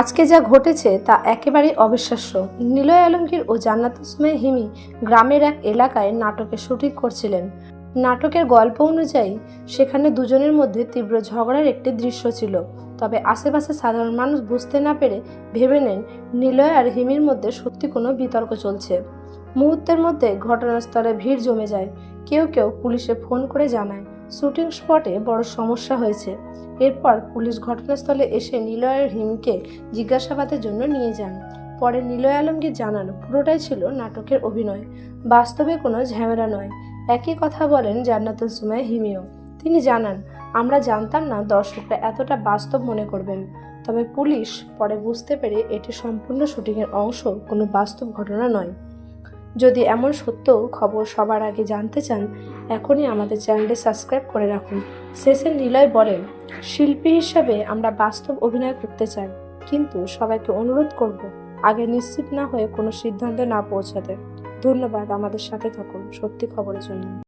আজকে যা ঘটেছে তা একেবারেই অবিশ্বাস্য। নিলয় আলমগীর ও জান্নাতুসমে হিমি গ্রামের এক এলাকায় নাটকে শুটিং করছিলেন। নাটকের গল্প অনুযায়ী, সেখানে দুজনের মধ্যে তীব্র ঝগড়ার একটি দৃশ্য ছিল। তবে আশেপাশে সাধারণ মানুষ বুঝতে না পেরে ভেবে নেন, নিলয় আর হিমির মধ্যে সত্যি কোনো বিতর্ক চলছে। মুহূর্তের মধ্যে ঘটনাস্থলে ভিড় জমে যায়। কেউ কেউ পুলিশে ফোন করে জানায় শুটিং স্পটে বড় সমস্যা হয়েছে। এরপর পুলিশ ঘটনাস্থলে এসে নিলয়ের হিমকে জিজ্ঞাসাবাদের জন্য নিয়ে যান। পরে নিলয় আলমগীর জানান, পুরোটাই ছিল নাটকের অভিনয়। বাস্তবে কোনো ঝামেলা নয়। একই কথা বলেন জান্নাতুল সুমায় হিমিও। তিনি জানান, আমরা জানতাম না দর্শকরা এতটা বাস্তব মনে করবেন। তবে পুলিশ পরে বুঝতে পেরে এটি সম্পূর্ণ শুটিংয়ের অংশ, কোনো বাস্তব ঘটনা নয়। যদি এমন সত্য খবর সবার আগে জানতে চান, এখনই আমাদের চ্যানেলটি সাবস্ক্রাইব করে রাখুন। শেষের নিলয় বলেন, শিল্পী হিসাবে আমরা বাস্তব অভিনয় করতে চাই, কিন্তু সবাইকে অনুরোধ করব, আগে নিশ্চিত না হয়ে কোনো সিদ্ধান্তে না পৌঁছাতে। ধন্যবাদ আমাদের সাথে থাকুন সত্যি খবরের জন্য।